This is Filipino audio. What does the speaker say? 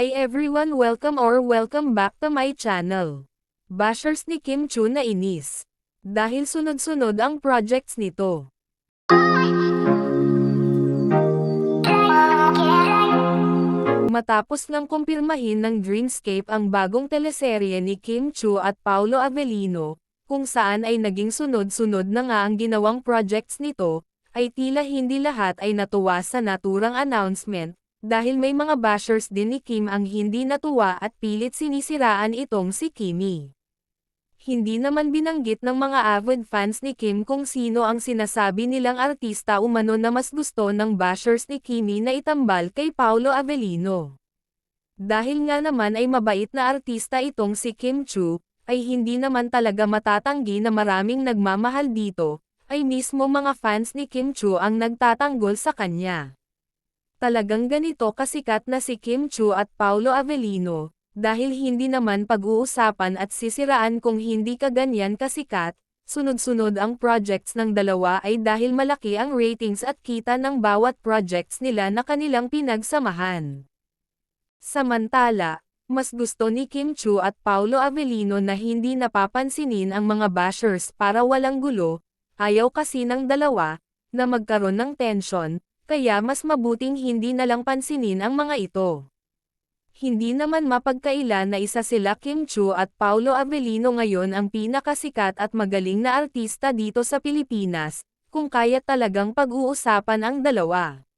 Hi everyone welcome or welcome back to my channel. Bashers ni Kim Chu na inis. Dahil sunod-sunod ang projects nito. Matapos ng kumpirmahin ng Dreamscape ang bagong teleserye ni Kim Chu at Paulo Avellino, kung saan ay naging sunod-sunod na nga ang ginawang projects nito, ay tila hindi lahat ay natuwa sa naturang announcement, dahil may mga bashers din ni Kim ang hindi natuwa at pilit sinisiraan itong si Kimi. Hindi naman binanggit ng mga avid fans ni Kim kung sino ang sinasabi nilang artista umano na mas gusto ng bashers ni Kimi na itambal kay Paulo Avellino. Dahil nga naman ay mabait na artista itong si Kim Chu, ay hindi naman talaga matatanggi na maraming nagmamahal dito, ay mismo mga fans ni Kim Chu ang nagtatanggol sa kanya. Talagang ganito kasikat na si Kim Chu at Paulo Avellino, dahil hindi naman pag-uusapan at sisiraan kung hindi ka ganyan kasikat, sunod-sunod ang projects ng dalawa ay dahil malaki ang ratings at kita ng bawat projects nila na kanilang pinagsamahan. Samantala, mas gusto ni Kim Chu at Paulo Avellino na hindi napapansinin ang mga bashers para walang gulo, ayaw kasi ng dalawa, na magkaroon ng tension, kaya mas mabuting hindi na lang pansinin ang mga ito. Hindi naman mapagkaila na isa sila Kim Chu at Paulo Avellino ngayon ang pinakasikat at magaling na artista dito sa Pilipinas, kung kaya talagang pag-uusapan ang dalawa.